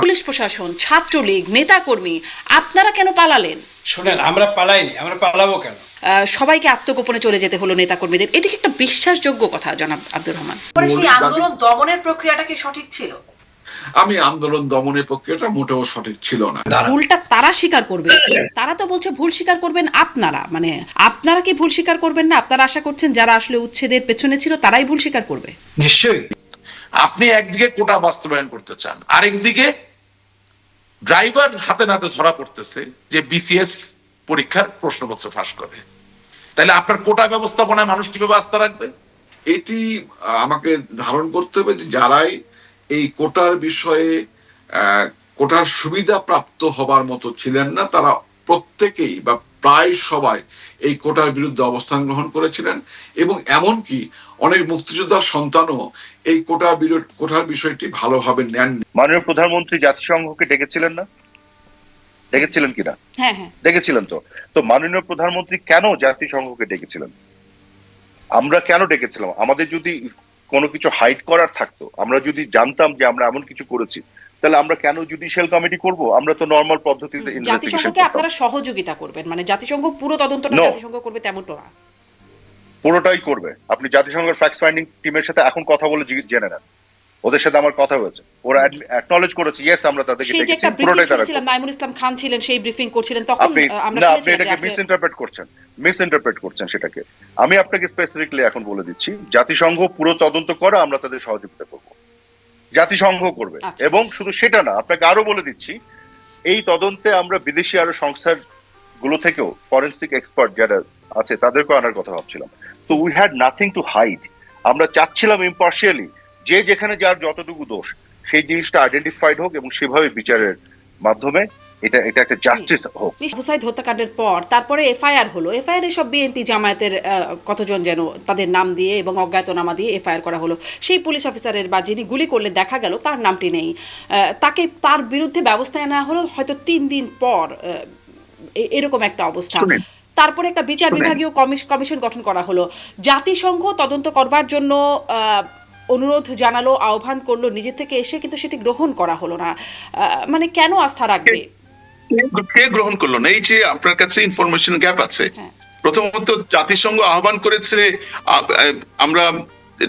Police প্রশাসন ছাত্রলীগ নেতাকর্মী আপনারা কেন পালালেন? শোনেন আমরা পালাইনি আমরা পালাবো কেন? সবাইকে আত্মগোপনে চলে যেতে হলো নেতাকর্মীদের। এটি একটা বিশ্বাসযোগ্য কথা জনাব আব্দুর রহমান? সেই আন্দোলন দমনের প্রক্রিয়াটা কি সঠিক ছিল? আমি আন্দোলন দমনের প্রক্রিয়াটা মোটেও সঠিক ছিল না। ভুলটা তারা স্বীকার করবে। তারা তো বলছে ভুল স্বীকার করবেন আপনারা। মানে আপনারা কি ভুল স্বীকার করবেন না? আপনারা আশা করছেন যারা আসলে উচ্ছেদের পেছনে ছিল তারাই ভুল স্বীকার করবে? নিশ্চয়ই। আপনি একদিকে কোটা বাস্তবায়ন করতে চান আরেকদিকে ড্রাইভার হাতে নাতে ধরা পড়তেছে যে বিসিএস পরীক্ষার প্রশ্নপত্র ফাঁস করে। তাহলে আপনার কোটা ব্যবস্থাপনায় মানুষ কীভাবে আস্থা রাখবে? এটি আমাকে ধারণ করতে হবে যে যারাই এই কোটার বিষয়ে কোটার সুবিধা প্রাপ্ত হবার মতো ছিলেন না, তারা প্রত্যেকেই বা প্রায় সবাই এই কোটার বিরুদ্ধে অবস্থান গ্রহণ করেছিলেন এবং এমনকি অনেক মুক্তিযোদ্ধার সন্তানও এই কোটা কোটার বিষয়টি ভালোভাবে নেন মাননীয় প্রধানমন্ত্রী জাতিসংঘকে ডেকেছিলেন না? ডেকেছিলেন কিনা হ্যাঁ হ্যাঁ। ডেকেছিলেন তো। তো মাননীয় প্রধানমন্ত্রী কেন জাতিসংঘকে ডেকেছিলেন? আমরা কেন ডেকেছিলাম? আমাদের যদি কোনো কিছু হাইড করার থাকতো আমরা যদি জানতাম যে আমরা এমন কিছু করেছি তাহলে আমরা কেন জুডিশিয়াল কমিটি করব? আমরা তো নর্মাল পদ্ধতিতে জাতিসংঘকে আপনারা সহযোগিতা করবেন মানে জাতিসংঘ পুরো তদন্তটা জাতিসংঘ করবে তেমনটা না। পুরোটাই করবে। আপনি জাতিসংঘের ফ্যাক্ট ফাইন্ডিং টিমের সাথে এখন কথা বলে জেনে নেন। ওদের সাথে আমার কথা হয়েছে। ওরা অ্যাকনলেজ করেছে ইয়েস আমরা তাদেরকে সেই যে একটা ব্রিফিং তারা নাইমুল ইসলাম খান ছিলেন সেই ব্রিফিং করছিলেন তখন আমরা না আপনি এটাকে মিস ইন্টারপ্রেট করছেন। মিস ইন্টারপ্রেট করছেন সেটাকে। আমি আপনাকে স্পেসিফিকলি এখন বলে দিচ্ছি জাতিসংঘ পুরো তদন্ত করে আমরা তাদের সহযোগিতা করব। জাতিসংঘ করবে। আচ্ছা। এবং শুধু সেটা না আপনাকে আরও বলে দিচ্ছি এই তদন্তে আমরা বিদেশি আরও সংস্থারগুলো থেকেও ফরেন্সিক এক্সপার্ট যারা আছে তাদেরকেও আনার কথা ভাবছিলাম। তো we had nothing to hide আমরা চাচ্ছিলাম ইম্পার্শিয়ালি যে যেখানে যার যতটুকু দোষ সেই জিনিসটা আইডেন্টিফাইড হোক এবং সেভাবে বিচারের মাধ্যমে এটা এটা একটা জাস্টিস হোক। হুসাইদ হত্যাকাণ্ডের পর তারপরে এফআইআর হলো। এফআইআর এসব বিএনপি জামায়াতের কতজন যেন তাদের নাম দিয়ে এবং অজ্ঞাতনামা দিয়ে এফআইআর করা হলো। সেই পুলিশ অফিসারের বা যিনি গুলি করলে দেখা গেল তার নামটি নেই। তাকে তার বিরুদ্ধে ব্যবস্থা নেওয়া হলো। হয়তো তিন দিন পর এরকম একটা অবস্থা। তারপরে একটা বিচার বিভাগীয় কমিশন গঠন করা হলো। জাতিসংঘ তদন্ত করবার জন্য আহ, অনুরোধ জানালো আহ্বান করল নিজে থেকে এসে কিন্তু সেটি গ্রহণ করা হলো না। আহ, মানে কেন আস্থা রাখবে? কে গ্রহণ করল? না এই যে আপনার কাছে ইনফরমেশন গ্যাপ আছে হ্যাঁ। প্রথমত জাতিসংঘ আহ্বান করেছে আমরা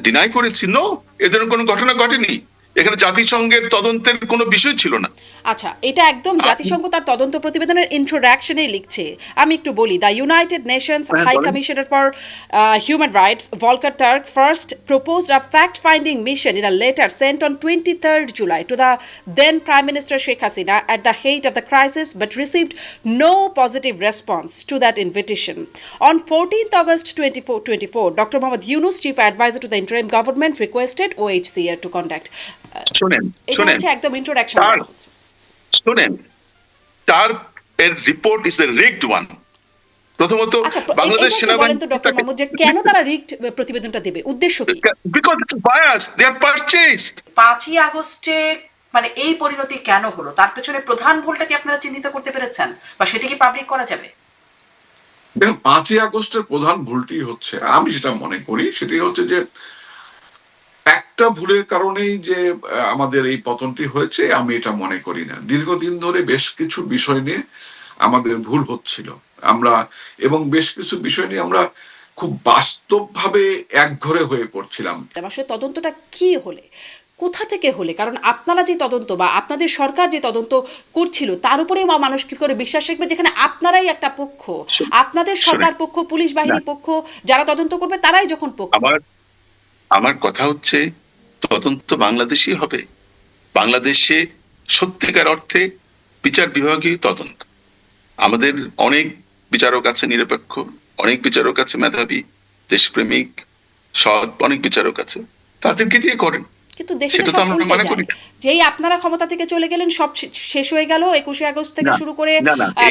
ডিনাই করেছি। নো এদের কোনো ঘটনা ঘটেনি। এখানে জাতিসংঘের তদন্তের কোনো বিষয় ছিল না আচ্ছা এটা একদম জাতিসংঘ তার তদন্ত প্রতিবেদনের ইন্ট্রোডাকশনে লিখছে আমি একটু বলি দ্য ইউনাইটেড নেশনস হ্যাঁ, high. Commissioner for human rights Volker Turk first proposed a fact-finding mission in a letter sent on 23rd July to the then Prime Minister Sheikh Hasina at the height of the crisis, but received no positive response to that invitation. On 14th August 2024, Dr. Mohammad Yunus, Chief Advisor to the interim government, requested OHCR to conduct. Uh, শোনেন এটা শোনেন হচ্ছে একদম introduction শোনেন তার এর report is a rigged one প্রথমত আচ্ছা বাংলাদেশ ডক্টর সেনাবাহিনী যে কেন তারা রিক্ট প্রতিবেদনটা দেবে? উদ্দেশ্য কি? Because it's bias they are purchased পাঁচই আগস্টে মানে এই পরিণতি কেন হলো? তার পেছনে প্রধান ভুলটা কি আপনারা চিহ্নিত করতে পেরেছেন? বা সেটা কি পাবলিক করা যাবে? দেখুন পাঁচই আগস্টের প্রধান ভুলটি হচ্ছে আমি যেটা মনে করি সেটি হচ্ছে যে একটা ভুলের কারণেই যে আমাদের এই পতনটি হয়েছে আমি এটা মনে করি না। দীর্ঘদিন ধরে বেশ কিছু বিষয় নিয়ে আমাদের ভুল হচ্ছিল। আমরা এবং বেশ কিছু বিষয় নিয়ে আমরা খুব বাস্তবভাবে একঘরে হয়ে পড়ছিলাম। আসলে তদন্তটা কি হলে? কোথা থেকে হলে? কারণ আপনারা যে তদন্ত বা আপনাদের সরকার যে তদন্ত করছিল তার উপরে মা মানুষ কি করে বিশ্বাস রাখবে? যেখানে আপনারাই একটা পক্ষ। আপনাদের সরকার পক্ষ পুলিশ বাহিনী পক্ষ যারা তদন্ত করবে তারাই যখন পক্ষ। আমার কথা হচ্ছে, তদন্ত বাংলাদেশই হবে। বাংলাদেশে সত্যিকার অর্থে বিচার বিভাগীয় তদন্ত। আমাদের অনেক বিচারক আছে নিরপেক্ষ, অনেক বিচারক আছে মেধাবী, দেশপ্রেমিক, সৎ অনেক বিচারক আছে। তাদেরকে দিয়ে করেন। কিন্তু দেশে সব উল্টে যায়। যেই আপনারা ক্ষমতা থেকে চলে গেলেন সব শেষ হয়ে গেল। একুশে আগস্ট থেকে শুরু করে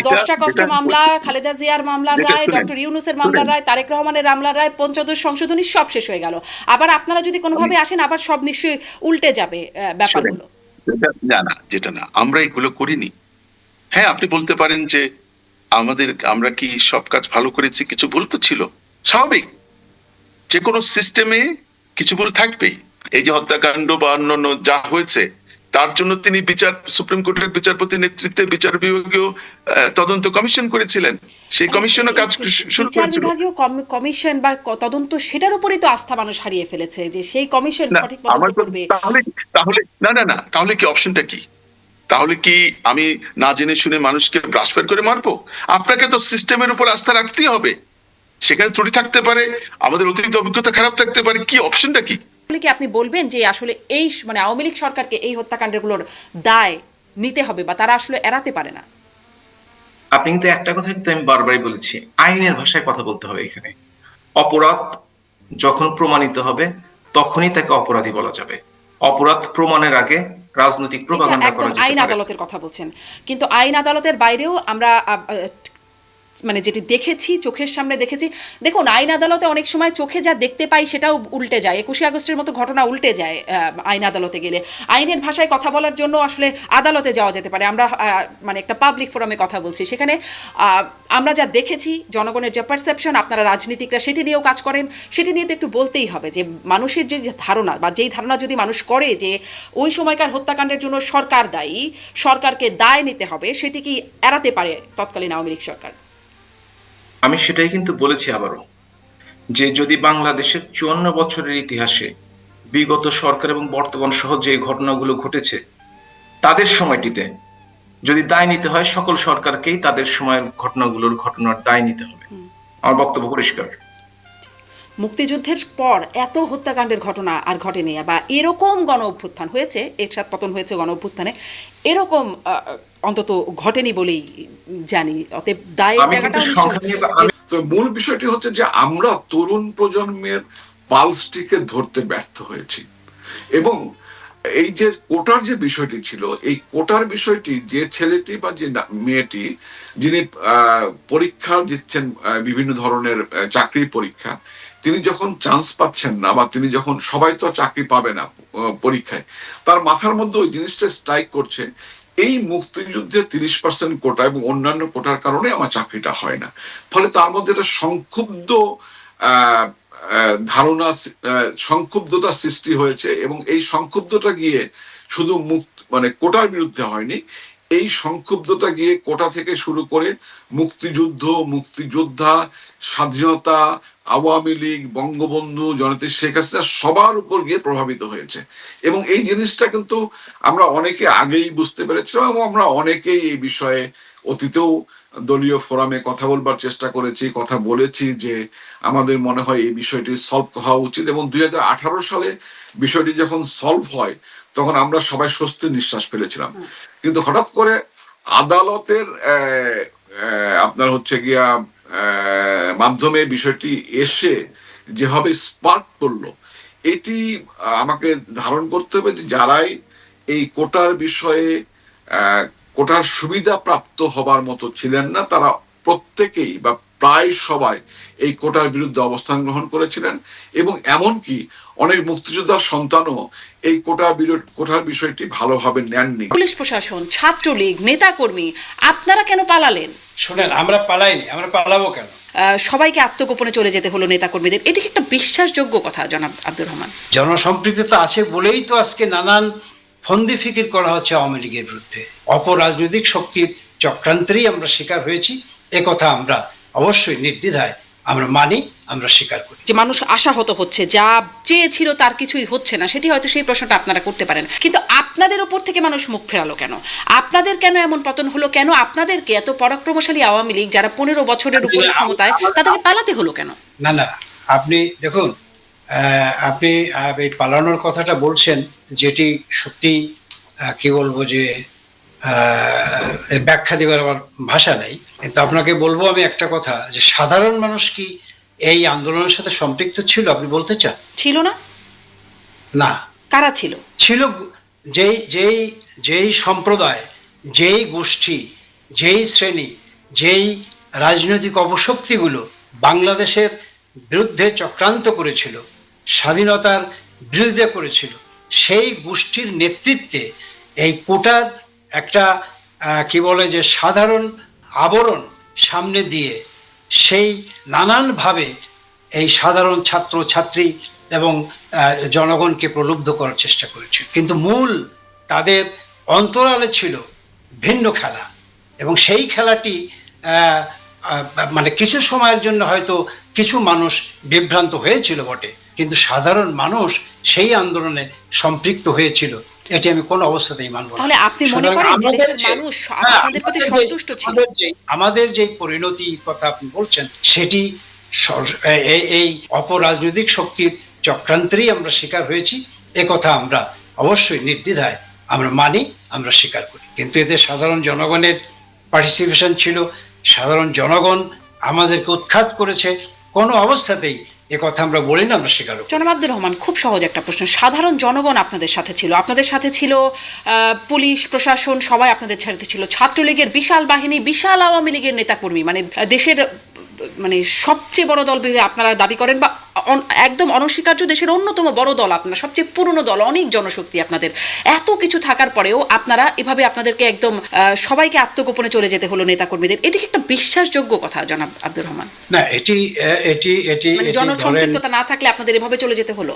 দশটা কষ্ট মামলা খালেদা জিয়ার মামলার রায় ডক্টর ইউনুসের মামলার রায় তারেক রহমানের মামলার রায় পঞ্চদশ সংশোধনী সব শেষ হয়ে গেল। আবার আপনারা যদি কোনোভাবে আসেন আবার সব নিশ্চয়ই উল্টে যাবে ব্যাপারগুলো। না না যেটা না আমরা এগুলো করিনি। হ্যাঁ আপনি বলতে পারেন যে আমাদের আমরা কি সব কাজ ভালো করেছি? কিছু ভুল তো ছিল। স্বাভাবিক। যে কোনো সিস্টেমে কিছু ভুল থাকবেই। এই যে হত্যাকাণ্ড বা অন্যান্য যা হয়েছে তার জন্য তিনি বিচার সুপ্রিম কোর্টের বিচারপতি নেতৃত্বে বিচার বিভাগীয় তদন্ত কমিশন করেছিলেন। সেই কমিশনও কাজ শুরু করেছিল। বিভাগীয় কমিশন বা তদন্ত সেটার উপরেই তো আস্থা মানুষ হারিয়ে ফেলেছে যে সেই কমিশন না সঠিক তদন্ত করবে। তাহলে তাহলে না না না তাহলে কি অপশনটা কি? তাহলে কি আমি না জেনে শুনে মানুষকে ট্রান্সফার করে মারবো? আপনাকে তো সিস্টেমের উপর আস্থা রাখতেই হবে। সেখানে ত্রুটি থাকতে পারে আমাদের অতিরিক্ত অভিজ্ঞতা খারাপ থাকতে পারে কি অপশনটা কি? কি আপনি বলবেন যে আসলে এই মানে আওয়ামী লীগ সরকারকে এই হত্যাকাণ্ডগুলোর দায় নিতে হবে বা তারা আসলে এড়াতে পারে না? আপনি কিন্তু একটা কথা কিন্তু আমি বারবারই বলেছি আইনের ভাষায় কথা বলতে হবে এখানে। অপরাধ যখন প্রমাণিত হবে তখনই তাকে অপরাধী বলা যাবে। অপরাধ প্রমাণের আগে রাজনৈতিক করা আইন আদালতের কথা বলছেন। কিন্তু আইন আদালতের বাইরেও আমরা মানে যেটি দেখেছি, চোখের সামনে দেখেছি, দেখুন, আইন আদালতে অনেক সময় চোখে যা দেখতে পাই সেটাও উল্টে যায়। একুশে আগস্টের মতো ঘটনা উল্টে যায় আইন আদালতে গেলে। আইনের ভাষায় কথা বলার জন্য আসলে আদালতে যাওয়া যেতে পারে। আমরা মানে একটা পাবলিক ফোরামে কথা বলছি। সেখানে আমরা যা দেখেছি, জনগণের যে পারসেপশন আপনারা রাজনীতিকরা সেটি নিয়েও কাজ করেন। সেটি নিয়ে তো একটু বলতেই হবে যে, মানুষের যে ধারণা বা যেই ধারণা যদি মানুষ করে যে, ওই সময়কার হত্যাকাণ্ডের জন্য সরকার দায়ী, সরকারকে দায় নিতে হবে, সেটি কি এড়াতে পারে তৎকালীন আওয়ামী লীগ সরকার? আমি সেটাই কিন্তু বলেছি আবারও যে যদি বাংলাদেশের চুয়ান্ন বছরের ইতিহাসে বিগত সরকার এবং বর্তমান সহ যে ঘটনাগুলো ঘটেছে তাদের সময়টিতে যদি দায় নিতে হয় সকল সরকারকেই তাদের সময়ের ঘটনাগুলোর ঘটনার দায় নিতে হবে। আমার বক্তব্য পরিষ্কার। মুক্তিযুদ্ধের পর এত হত্যাকাণ্ডের ঘটনা আর ঘটেনি বা এরকম গণ অভ্যুত্থান হয়েছে এরশাদ পতন হয়েছে গণ অভ্যুত্থানে এরকম অন্তত ঘটেনি বলেই জানি অতএব দায়ের জায়গাটা মূল বিষয়টি হচ্ছে যে আমরা তরুণ প্রজন্মের পালসটিকে ধরতে ব্যর্থ হয়েছি। এবং এই যে কোটার যে বিষয়টি ছিল এই কোটার বিষয়টি যে ছেলেটি বা যে মেয়েটি যিনি আহ, পরীক্ষা দিচ্ছেন বিভিন্ন ধরনের আহ, চাকরির পরীক্ষা তিনি যখন চান্স পাচ্ছেন না বা তিনি যখন সবাই তো চাকরি পাবে না পরীক্ষায়, তার মাথার মধ্যে ওই জিনিসটা স্ট্রাইক করছে, এই মুক্তিযুদ্ধের তিরিশ পার্সেন্ট কোটা এবং অন্যান্য কোটার কারণে আমার চাকরিটা হয় না। ফলে তার মধ্যে একটা সংক্ষুব্ধ ধারণা সংক্ষুব্ধতা সৃষ্টি হয়েছে এবং এই সংক্ষুব্ধটা গিয়ে শুধু মুক্ত মানে কোটার বিরুদ্ধে হয়নি, এই সংক্ষুব্ধতা গিয়ে কোটা থেকে শুরু করে মুক্তিযুদ্ধ, মুক্তিযোদ্ধা, স্বাধীনতা আওয়ামী লীগ বঙ্গবন্ধু জনতা শেখ হাসিনা সবার উপর গিয়ে প্রভাবিত হয়েছে। এবং এই জিনিসটা কিন্তু আমরা অনেকে আগেই বুঝতে পেরেছিলাম এবং আমরা অনেকেই এই বিষয়ে অতীতেও দলীয় ফোরামে কথা বলবার চেষ্টা করেছি কথা বলেছি যে আমাদের মনে হয় এই বিষয়টি সলভ হওয়া উচিত। এবং দুই হাজার আঠারো সালে বিষয়টি যখন সলভ হয় তখন আমরা সবাই স্বস্তির নিঃশ্বাস ফেলেছিলাম। কিন্তু হঠাৎ করে আদালতের আহ, আহ, আপনার হচ্ছে গিয়া মাধ্যমে বিষয়টি এসে যেভাবে স্পার্ক করল, এটি আমাকে ধারণ করতে হবে যে যারাই এই কোটার বিষয়ে কোটার সুবিধা প্রাপ্ত হবার মতো ছিলেন না, তারা প্রত্যেকেই বা প্রায় সবাই এই কোটার বিরুদ্ধে অবস্থান গ্রহণ করেছিলেন এবং এমনকি অনেক মুক্তিযোদ্ধার সন্তানও এই কোটা বিরোধ কোটার বিষয়টি ভালোভাবে নেননি। পুলিশ প্রশাসন ছাত্রলীগ নেতাকর্মী আপনারা কেন পালালেন? শোনেন আমরা পালাইনি আমরা পালাবো কেন? আহ, সবাইকে আত্মগোপনে চলে যেতে হলো নেতাকর্মীদের। এটি একটা বিশ্বাসযোগ্য কথা জনাব আব্দুর রহমান? জনসম্পৃক্ততা আছে বলেই তো আজকে নানান ফন্দি ফিকির করা হচ্ছে আওয়ামী লীগের বিরুদ্ধে। অপরাজনৈতিক শক্তির চক্রান্তেরই আমরা শিকার হয়েছি এ কথা আমরা অবশ্যই নির্দ্বিধায় আমরা মানি আমরা স্বীকার করি। যে মানুষ আশাহত হচ্ছে যা চেয়েছিল তার কিছুই হচ্ছে না সেটি হয়তো সেই প্রশ্নটা আপনারা করতে পারেন। কিন্তু আপনাদের উপর থেকে মানুষ মুখ ফেরালো কেন? আপনাদের কেন এমন পতন হলো কেন? আপনাদেরকে এত পরাক্রমশালী আওয়ামী লীগ যারা পনেরো বছরের উপরে ক্ষমতায় তাদেরকে পালাতে হলো কেন? না না আপনি দেখুন আপনি এই পালানোর কথাটা বলছেন যেটি সত্যি কি বলব যে এর ব্যাখ্যা দেবার আমার ভাষা নেই। কিন্তু আপনাকে বলব আমি একটা কথা যে সাধারণ মানুষ কি এই আন্দোলনের সাথে সম্পৃক্ত ছিল আপনি বলতে চান? ছিল না। না। কারা ছিল? ছিল যেই যেই যেই সম্প্রদায় যেই গোষ্ঠী যেই শ্রেণি যেই রাজনৈতিক অপশক্তিগুলো বাংলাদেশের বিরুদ্ধে চক্রান্ত করেছিল স্বাধীনতার বিরুদ্ধে করেছিল সেই গোষ্ঠীর নেতৃত্বে এই কোটার একটা কি বলে যে সাধারণ আবরণ সামনে দিয়ে সেই নানানভাবে এই সাধারণ ছাত্র ছাত্রী এবং জনগণকে প্রলুব্ধ করার চেষ্টা করেছে। কিন্তু মূল তাদের অন্তরালে ছিল ভিন্ন খেলা এবং সেই খেলাটি মানে কিছু সময়ের জন্য হয়তো কিছু মানুষ বিভ্রান্ত হয়েছিল বটে, কিন্তু সাধারণ মানুষ সেই আন্দোলনে সম্পৃক্ত হয়েছিল। এটি আমি কোনো অবস্থাতেই মানব। তাহলে আপনি মনে করেন যে আমাদের যে- মানুষ হ্যাঁ, আপনাদের প্রতি সন্তুষ্ট ছিল? আমাদের যে- পরিণতি কথা আপনি বলছেন সেটি এই অপরাজনৈতিক শক্তির চক্রান্তেরই আমরা শিকার হয়েছি এ কথা আমরা অবশ্যই নির্দ্বিধায় আমরা মানি আমরা স্বীকার করি কিন্তু এতে সাধারণ জনগণের পার্টিসিপেশন ছিল সাধারণ জনগণ আমাদেরকে উৎখাত করেছে কোনো অবস্থাতেই এ কথা আমরা বলি না, আমরা স্বীকার জনাব আব্দুর রহমান, খুব সহজ একটা প্রশ্ন। সাধারণ জনগণ আপনাদের সাথে ছিল। আপনাদের সাথে ছিল পুলিশ, প্রশাসন, সবাই আপনাদের সাথে ছিল। ছাত্রলীগের বিশাল বাহিনী, বিশাল আওয়ামী লীগের নেতাকর্মী মানে দেশের মানে সবচেয়ে বড় দল আপনারা দাবি করেন বা একদম অনস্বীকার্য দেশের অন্যতম বড় দল আপনারা সবচেয়ে পুরনো দল অনেক জনশক্তি আপনাদের। এত কিছু থাকার পরেও আপনারা এভাবে আপনাদেরকে একদম আহ, সবাইকে আত্মগোপনে চলে যেতে হলো নেতাকর্মীদের। এটি কি একটা বিশ্বাসযোগ্য কথা জনাব আব্দুর রহমান? না এটি এটি এটি মানে জনসম্পৃক্ততা না থাকলে আপনাদের এভাবে চলে যেতে হলো?